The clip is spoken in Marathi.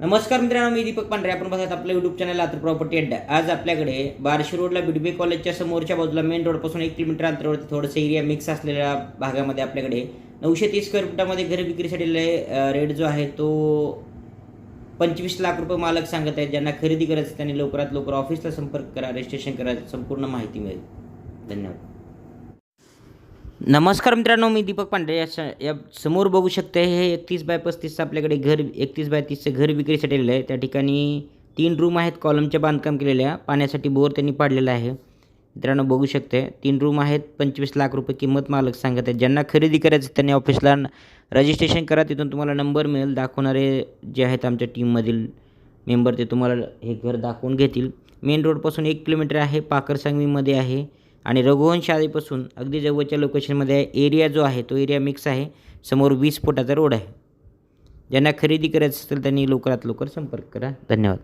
नमस्कार मित्रांनो मी दीपक पांढरे. आपण बघत आपलं युट्यूब चॅनल लातूर प्रॉपर्टी अड्डा. आज आपल्याकडे बार्शी रोडला बिडबे कॉलेजच्या समोरच्या बाजूला मेन रोडपासून एक किलोमीटर अंतरावरती थोडंसं एरिया मिक्स असलेल्या भागामध्ये आपल्याकडे नऊशे तीस स्क्वेअर फुटामध्ये घर विक्रीसाठी रेट जो आहे तो पंचवीस लाख रुपये मालक सांगत आहेत. ज्यांना खरेदी करायचं त्यांनी लवकरात लवकर ऑफिसला संपर्क करा रजिस्ट्रेशन करा संपूर्ण माहिती मिळेल. धन्यवाद. नमस्कार मित्रांनो मी दीपक पांढरे या स- या समोर बघू शकते हे एकतीस बाय पस्तीसचं आपल्याकडे घर एकतीस बाय तीसचं घर विक्रीसाठी आलेलं आहे. त्या ठिकाणी तीन रूम आहेत कॉलमचे बांधकाम केलेल्या पाण्यासाठी बोर त्यांनी पाडलेला आहे. मित्रांनो बघू शकते तीन रूम आहेत पंचवीस लाख रुपये किंमत मालक सांगत आहेत. ज्यांना खरेदी करायचं त्यांनी ऑफिसला रजिस्ट्रेशन करा तिथून तुम्हाला नंबर मिळेल. दाखवणारे जे आहेत आमच्या टीममधील मेंबर ते तुम्हाला हे घर दाखवून घेतील. मेन रोडपासून एक किलोमीटर आहे पाकरसांगवीमध्ये आहे. आणि रघुवंश शाळेपासून अगदी जवळच्या लोकेशनमध्ये एरिया जो आहे तो एरिया मिक्स आहे. समोर वीस फुटाचा रोड आहे. ज्यांना खरेदी करायचं असेल त्यांनी लवकरात लवकर संपर्क करा. धन्यवाद.